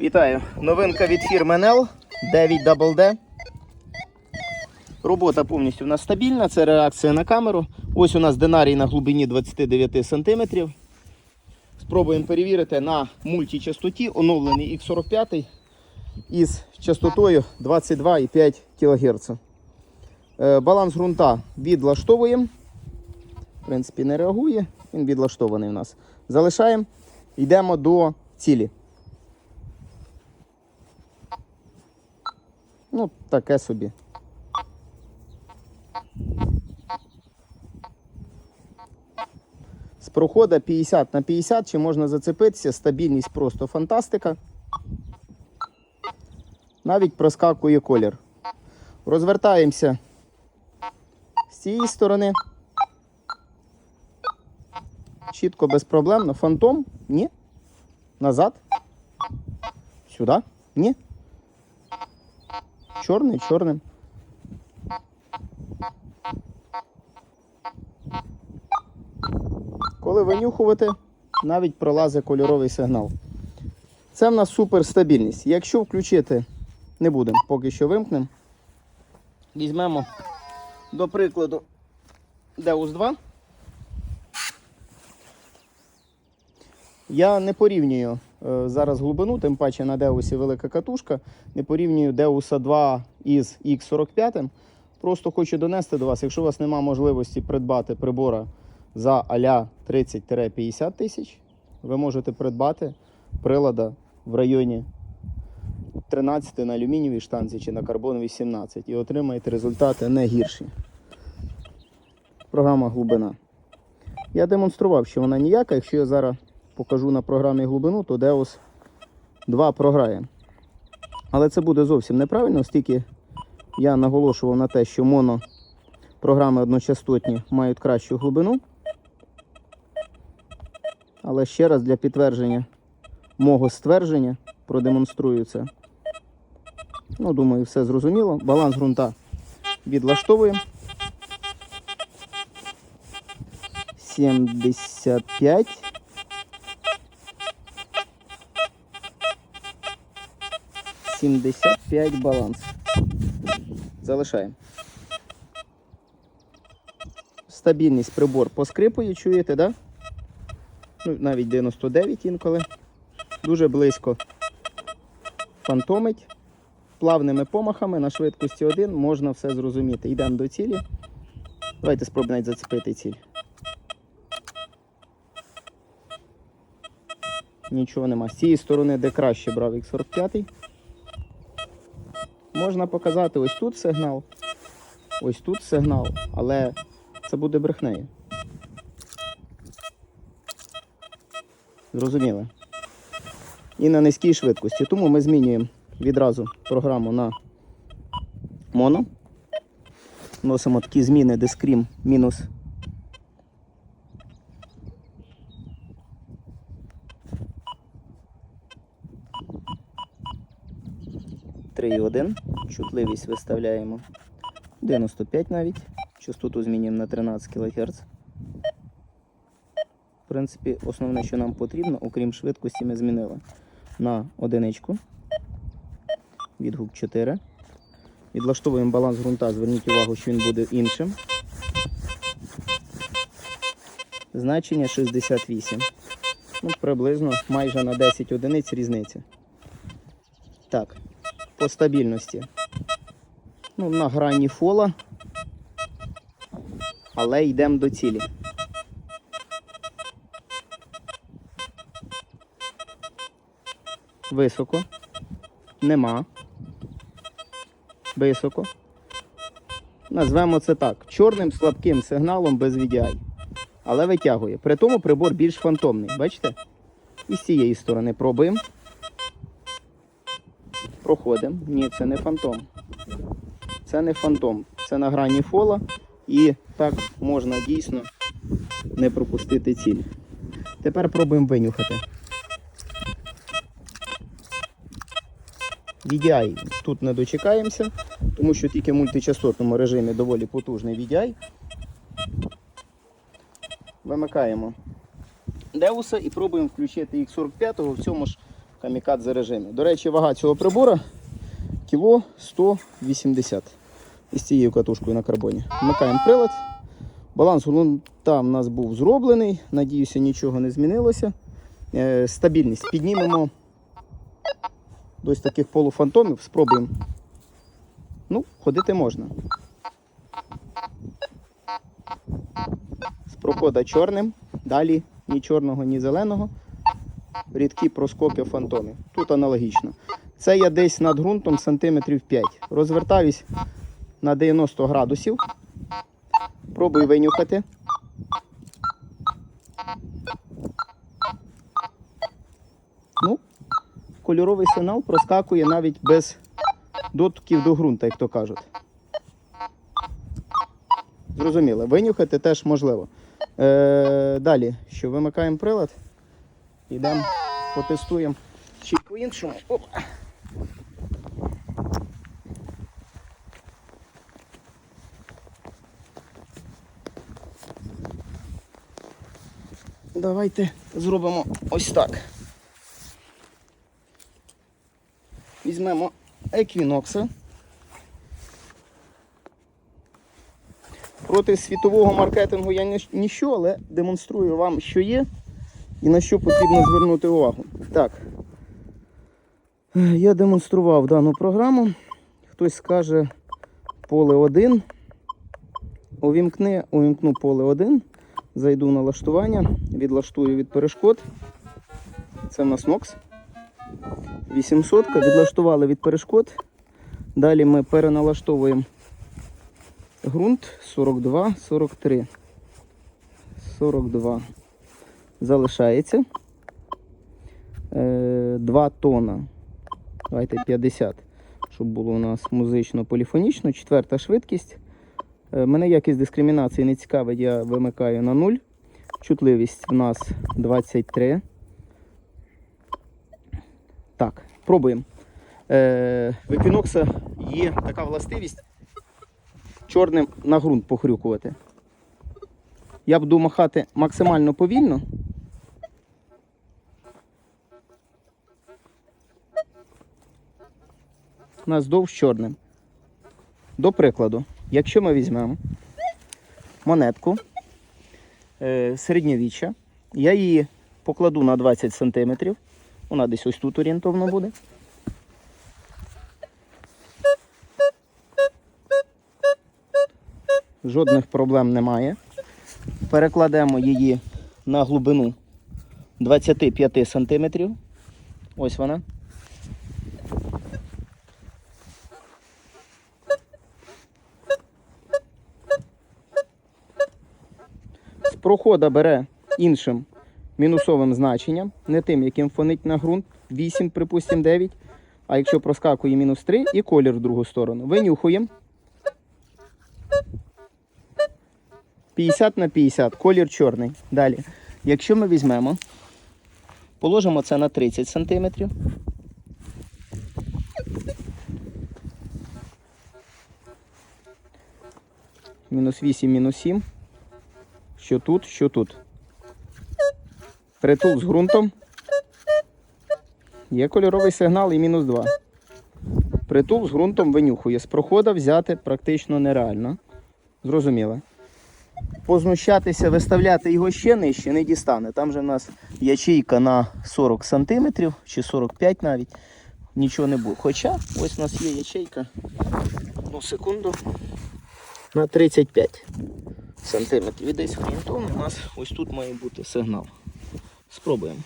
Вітаю! Новинка від фірми NL 9DD. Робота повністю у нас стабільна, це реакція на камеру. Ось у нас динарій на глибині 29 см. Спробуємо перевірити на мультичастоті оновлений X45 із частотою 22,5 кГц. Е, Баланс ґрунта відлаштовуємо. В принципі, не реагує, він відлаштований у нас. Залишаємо, йдемо до цілі. Ну, таке собі. З проходу 50 на 50, чи можна зацепитися, стабільність просто фантастика. Навіть проскакує колір. Розвертаємося з цієї сторони. Чітко, безпроблемно. Фантом? Ні. Назад. Сюди? Ні. Чорний, чорним. Коли винюхувати, навіть пролазить кольоровий сигнал. Це в нас суперстабільність. Якщо включити, не будемо, поки що вимкнемо. Візьмемо, до прикладу, Deus 2. Я не порівнюю зараз глибину, тим паче на Деусі велика катушка. Не порівнюю Деуса 2 із X45. Просто хочу донести до вас, якщо у вас немає можливості придбати прибора за аля 30-50 тисяч, ви можете придбати прилада в районі 13 на алюмінієвій штанці чи на карбоновій 17 і отримаєте результати не гірші. Програма глибина. Я демонстрував, що вона ніяка. Якщо я зараз покажу на програмі глибину, то Deus 2 програє. Але це буде зовсім неправильно, оскільки я наголошував на те, що моно програми одночастотні мають кращу глибину. Але ще раз для підтвердження мого ствердження продемонструю це. Ну, думаю, все зрозуміло. Баланс ґрунта відлаштовуємо. 75. Сімдесят п'ять баланс. Залишаємо. Стабільність прибор поскрипує, чуєте, да? Ну, навіть 99 інколи. Дуже близько фантомить. Плавними помахами на швидкості 1 можна все зрозуміти. Йдемо до цілі. Давайте спробуємо зацепити ціль. Нічого нема. З цієї сторони, де краще брав X45. Можна показати ось тут сигнал, ось тут сигнал, але це буде брехнею. Зрозуміли? І на низькій швидкості. Тому ми змінюємо відразу програму на моно. Носимо такі зміни дискрім мінус. Три і один. Чутливість виставляємо 95 навіть. Частоту змінюємо на 13 кГц. В принципі, основне, що нам потрібно, окрім швидкості, ми змінили на одиничку. Відгук 4. Відлаштовуємо баланс ґрунта, зверніть увагу, що він буде іншим. Значення 68. Ну, приблизно майже на 10 одиниць різниця. Так, по стабільності. Ну, на грані фола. Але йдемо до цілі. Високо. Нема. Високо. Назвемо це так. Чорним слабким сигналом без VDI. Але витягує. При тому прибор більш фантомний. Бачите? І з цієї сторони пробуємо. Проходимо. Ні, це не фантом. Це не фантом. Це на грані фола. І так можна дійсно не пропустити ціль. Тепер пробуємо винюхати. VDI тут не дочекаємося, тому що тільки в мультичастотному режимі доволі потужний VDI. Вимикаємо Деуса і пробуємо включити X45 в цьому ж камікадзе режимі. До речі, вага цього прибора кіло 180 із цією катушкою на карбоні. Вмикаємо прилад. Баланс ґрунта в нас був зроблений. Надіюся, нічого не змінилося. Е, стабільність. Піднімемо до таких полуфантомів, спробуємо. Ну, ходити можна. З прохода чорним, далі ні чорного, ні зеленого. Рідкі проскоки фантоми. Тут аналогічно. Це я десь над ґрунтом сантиметрів 5. Розвертаюсь на 90 градусів. Пробую винюхати. Ну, кольоровий сигнал проскакує навіть без дотків до ґрунта, як то кажуть. Зрозуміло, винюхати теж можливо. Е, далі, що вимикаємо прилад, йдемо, потестуємо чи по-іншому. Оп. Давайте зробимо ось так. Візьмемо еквінокса. Проти світового маркетингу я ні- ніщо, але демонструю вам, що є і на що потрібно звернути увагу. Так. Я демонстрував дану програму. Хтось скаже поле 1. Увімкни, увімкну поле 1. Зайду в налаштування, відлаштую від перешкод. Це в нас NOX. 800 відлаштували від перешкод. Далі ми переналаштовуємо ґрунт 42, 43. 42 залишається. Е, 2 тона. Давайте 50, щоб було у нас музично-поліфонічно. Четверта швидкість. Е, Мене якість дискримінації не цікавить, я вимикаю на 0. Чутливість в нас 23. Так, пробуємо. Е, в еквінокса є така властивість чорним на ґрунт похрюкувати. Я буду махати максимально повільно. Наздовж чорним. До прикладу, якщо ми візьмемо монетку е, середньовіччя, я її покладу на 20 см. Вона десь ось тут орієнтовно буде. Жодних проблем немає. Перекладемо її на глибину 25 см. Ось вона. Прохода бере іншим мінусовим значенням, не тим, яким фонить на ґрунт, 8, припустимо, 9. А якщо проскакує мінус 3 і колір в другу сторону. Винюхуємо. 50 на 50, колір чорний. Далі. Якщо ми візьмемо, положимо це на 30 см. Мінус 8, мінус 7. Що тут, що тут. Притул з ґрунтом. Є кольоровий сигнал і мінус 2. Притул з ґрунтом винюхує. З прохода взяти практично нереально. Зрозуміло. Познущатися, виставляти його ще нижче не дістане. Там же в нас ячейка на 40 см чи 45 навіть. Нічого не буде. Хоча ось у нас є ячейка. Одну секунду. На 35 сантиметрів. І десь орієнтовно у нас ось тут має бути сигнал. Спробуємо.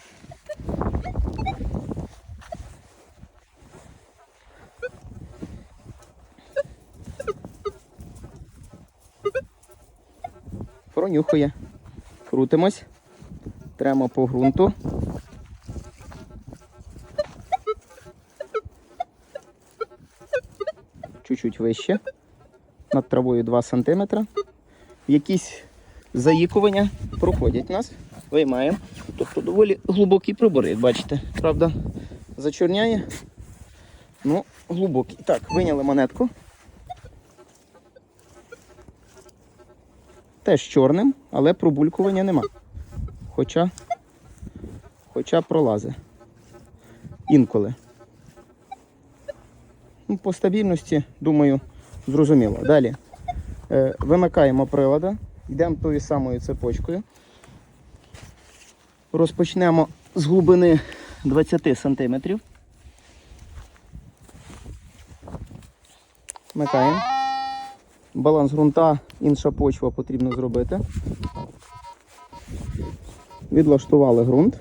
Пронюхує. Крутимось. Тремо по ґрунту. Чуть-чуть вище. Над травою 2 см. Якісь заїкування проходять нас. Виймаємо. Тобто доволі глибокий прибор, як бачите. Правда, зачорняє. Ну, глибокий. Так, виняли монетку. Теж чорним, але пробулькування нема. Хоча, хоча пролази. інколи. Ну, по стабільності, думаю, зрозуміло. Далі. Е, вимикаємо прилада, йдемо тою самою цепочкою. Розпочнемо з глибини 20 см. Вмикаємо. Баланс ґрунта, інша почва потрібно зробити. Відлаштували ґрунт.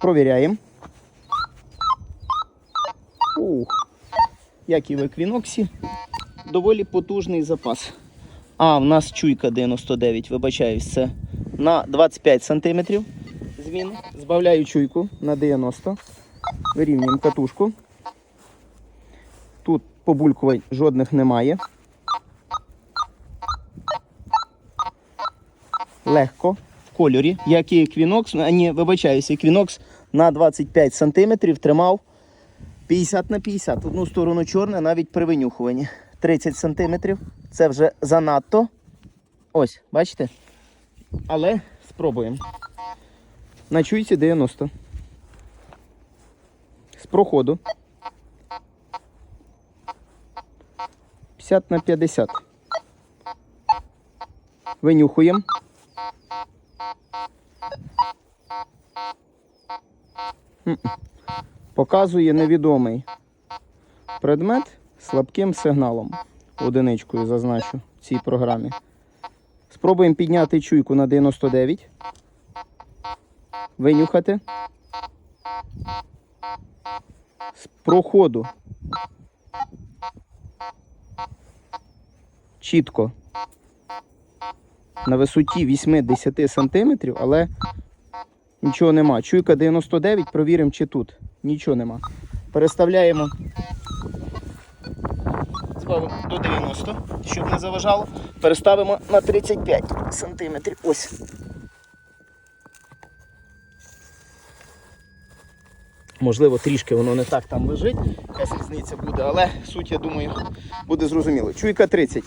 Провіряємо. Як і в еквіноксі, доволі потужний запас. А, в нас чуйка 99, вибачаюсь, це на 25 см змін. Збавляю чуйку на 90. Вирівнюємо катушку. Тут побулькувань жодних немає. Легко в кольорі, як і еквінокс, а ні, вибачаюся, еквінокс на 25 см тримав 50 на 50. Одну сторону чорне, навіть при винюхуванні. 30 см. Це вже занадто. Ось, бачите? Але спробуємо. На чуйці 90. З проходу. 50 на 50. Винюхуємо. Показує невідомий предмет слабким сигналом. Одиничкою зазначу в цій програмі. Спробуємо підняти чуйку на 99. Винюхати. З проходу. Чітко. На висоті 8-10 см, але нічого нема. Чуйка 99, провіримо, чи тут. Нічого нема. Переставляємо до 90, щоб не заважало. Переставимо на 35 см. Ось. Можливо, трішки воно не так там лежить, якась різниця буде, але суть, я думаю, буде зрозуміло. Чуйка 30.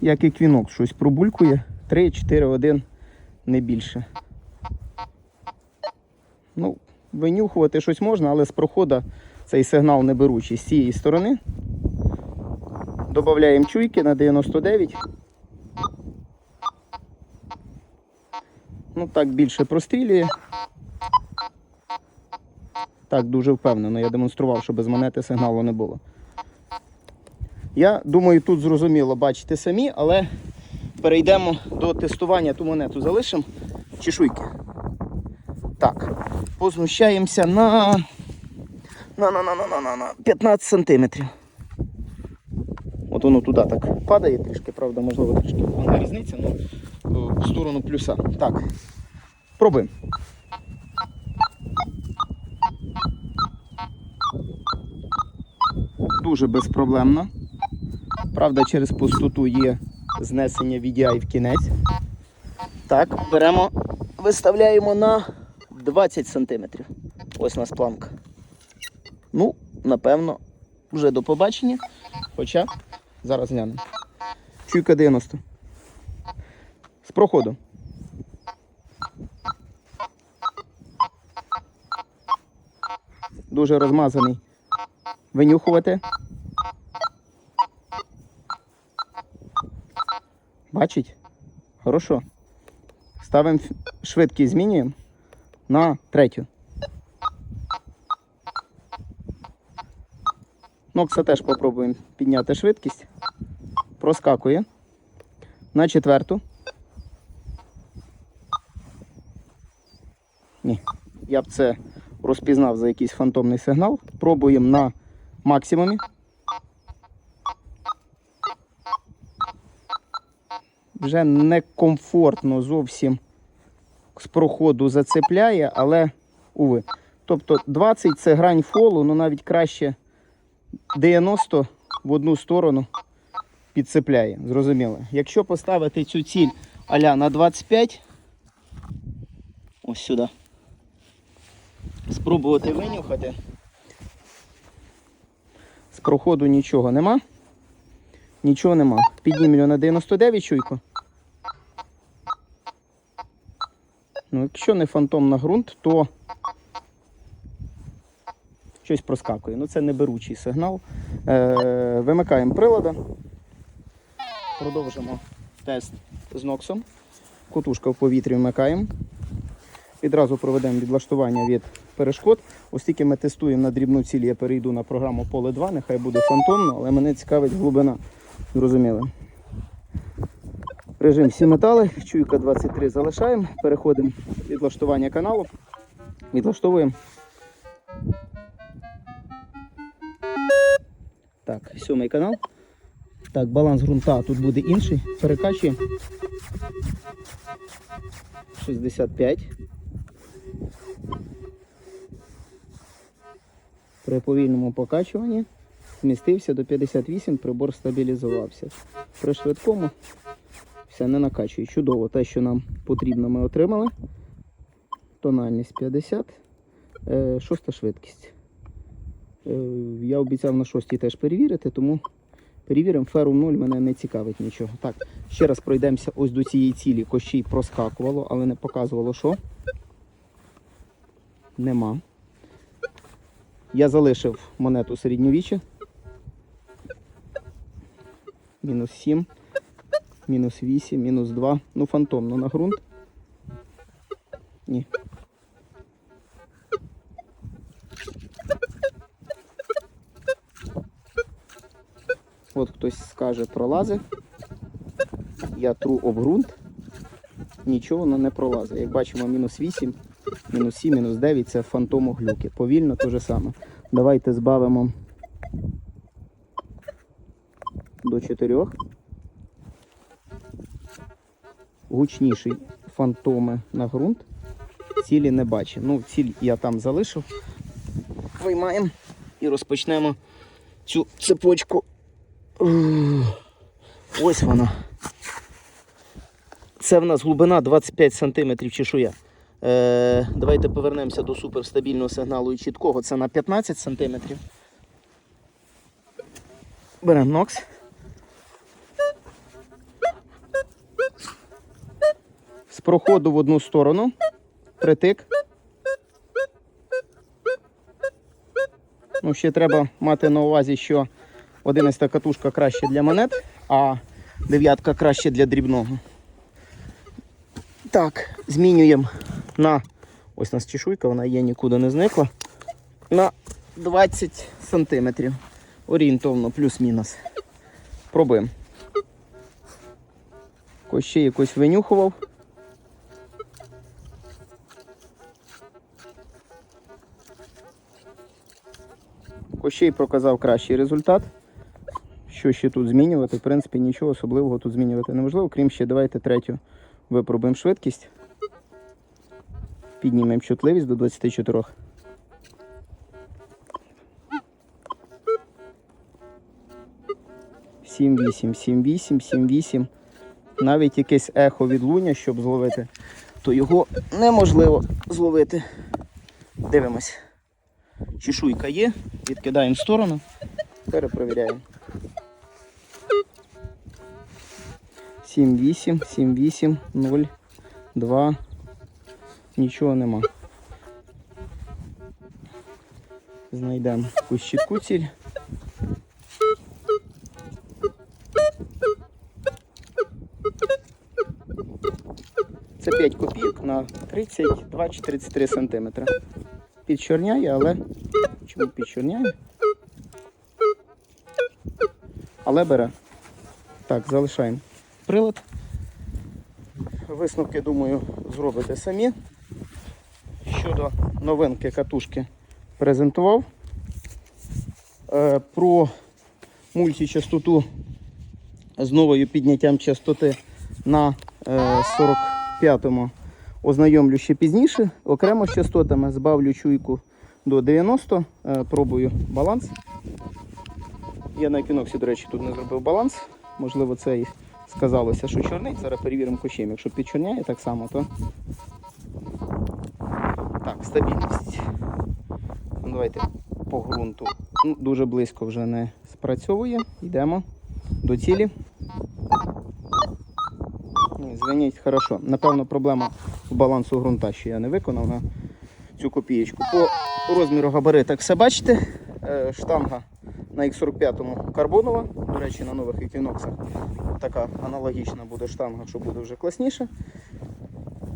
Як і квінок, щось пробулькує. 3, 4, 1, не більше. Ну, винюхувати щось можна, але з проходу цей сигнал не беручий з цієї сторони. Додаємо чуйки на 99. Ну так більше прострілює. Так, дуже впевнено. Я демонстрував, що без монети сигналу не було. Я думаю, тут зрозуміло бачите самі, але перейдемо до тестування ту монету. Залишимо чешуйки. Так, познущаємося на, на, на, на, на, на, на, на 15 сантиметрів. От воно туди так падає трішки, правда, можливо, трішки вона різниця, але в сторону плюса. Так. Пробуємо. Дуже безпроблемно. Правда, через пустоту є знесення VDI в кінець. Так, беремо, виставляємо на 20 см. Ось у нас планка. Ну, напевно, вже до побачення. Хоча зараз глянемо. Чуйка 90. З проходу. Дуже розмазаний. Винюхувати. Бачить? Хорошо. Ставимо швидкість змінюємо на третю. Нокса теж попробуємо підняти швидкість. Проскакує. На четверту. Ні. Я б це розпізнав за якийсь фантомний сигнал. Пробуємо на максимумі. Вже некомфортно зовсім з проходу зацепляє, але уви. Тобто 20 це грань фолу, ну навіть краще 90 в одну сторону підцепляє. Зрозуміло. Якщо поставити цю ціль аля на 25, ось сюди, спробувати винюхати. З проходу нічого нема. Нічого нема. Піднімлю на 99 чуйку. Ну, якщо не фантомна ґрунт, то щось проскакує. Ну, це не беручий сигнал. Е, вимикаємо прилада. Продовжимо тест з ноксом. Котушка в повітрі вмикаємо. Відразу проведемо відлаштування від перешкод. Оскільки ми тестуємо на дрібну ціль, я перейду на програму поле 2, нехай буде фантомно, але мене цікавить глибина. Зрозуміли. Режим всі метали, чуйка 23 залишаємо, переходимо відлаштування каналу, відлаштовуємо. Так, сьомий канал. Так, баланс ґрунта тут буде інший. Перекачуємо. 65. При повільному покачуванні змістився до 58, прибор стабілізувався. При швидкому все не накачує. Чудово. Те, що нам потрібно, ми отримали. Тональність 50, е, шоста швидкість. Е, я обіцяв на шостій теж перевірити, тому перевіримо. Ферум 0 мене не цікавить нічого. Так, ще раз пройдемося ось до цієї цілі. Кощій проскакувало, але не показувало, що. Нема. Я залишив монету середньовіччя. Мінус 7, мінус 8, мінус 2. Ну, фантомно на ґрунт. Ні. От хтось скаже пролази. Я тру об ґрунт. Нічого воно не пролазить. Як бачимо, мінус 8, мінус 7, мінус 9 це фантомоглюки. Повільно те же саме. Давайте збавимо до 4. Гучніший фантоми на ґрунт. Цілі не бачу. Ну, ціль я там залишив. Виймаємо і розпочнемо цю цепочку. Ось вона. Це в нас глибина 25 см чешуя. Е, давайте повернемося до суперстабільного сигналу і чіткого. Це на 15 см. Беремо нокс. З проходу в одну сторону. Притик. Ну, ще треба мати на увазі, що 11 катушка краще для монет, а дев'ятка краще для дрібного. Так, змінюємо на. Ось у нас чешуйка, вона є, нікуди не зникла. На 20 сантиметрів. Орієнтовно, плюс-мінус. Пробуємо. Кощей якось винюхував. Кощей проказав кращий результат. Що ще тут змінювати? В принципі, нічого особливого тут змінювати неможливо. Крім ще, давайте третю випробуємо швидкість. Піднімемо чутливість до 24. Сім вісім, сім вісім, сім вісім. Навіть якесь ехо відлуння, щоб зловити, то його неможливо зловити. Дивимось. Чешуйка є, відкидаємо в сторону, перепровіряємо. 7, 8, 7, 8, 0, 2. Нічого нема. Знайдемо якусь чітку ціль. Це 5 копійок на 32 чи 33 сантиметри. Підчорняє, але чому підчорняє? Але бере. Так, залишаємо прилад. Висновки, думаю, зробите самі. Щодо новинки катушки презентував. Е, Про мультичастоту з новою підняттям частоти на е, 45-му ознайомлю ще пізніше. Окремо з частотами збавлю чуйку до 90, е, пробую баланс. Я на екіноксі, до речі, тут не зробив баланс. Можливо, це і сказалося, що чорнить. Зараз перевіримо кущем. Якщо підчорняє так само, то так, стабільність. Ну, давайте по ґрунту. Ну, дуже близько вже не спрацьовує. Йдемо до цілі. Звеніть хорошо. Напевно, проблема в балансу ґрунта, що я не виконав на цю копієчку. По розміру габаритах все бачите. Е, Штанга на X45 карбонова. До речі, на нових еквіноксах така аналогічна буде штанга, що буде вже класніше.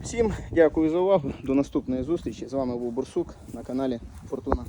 Всім дякую за увагу. До наступної зустрічі. З вами був Бурсук на каналі Фортуна.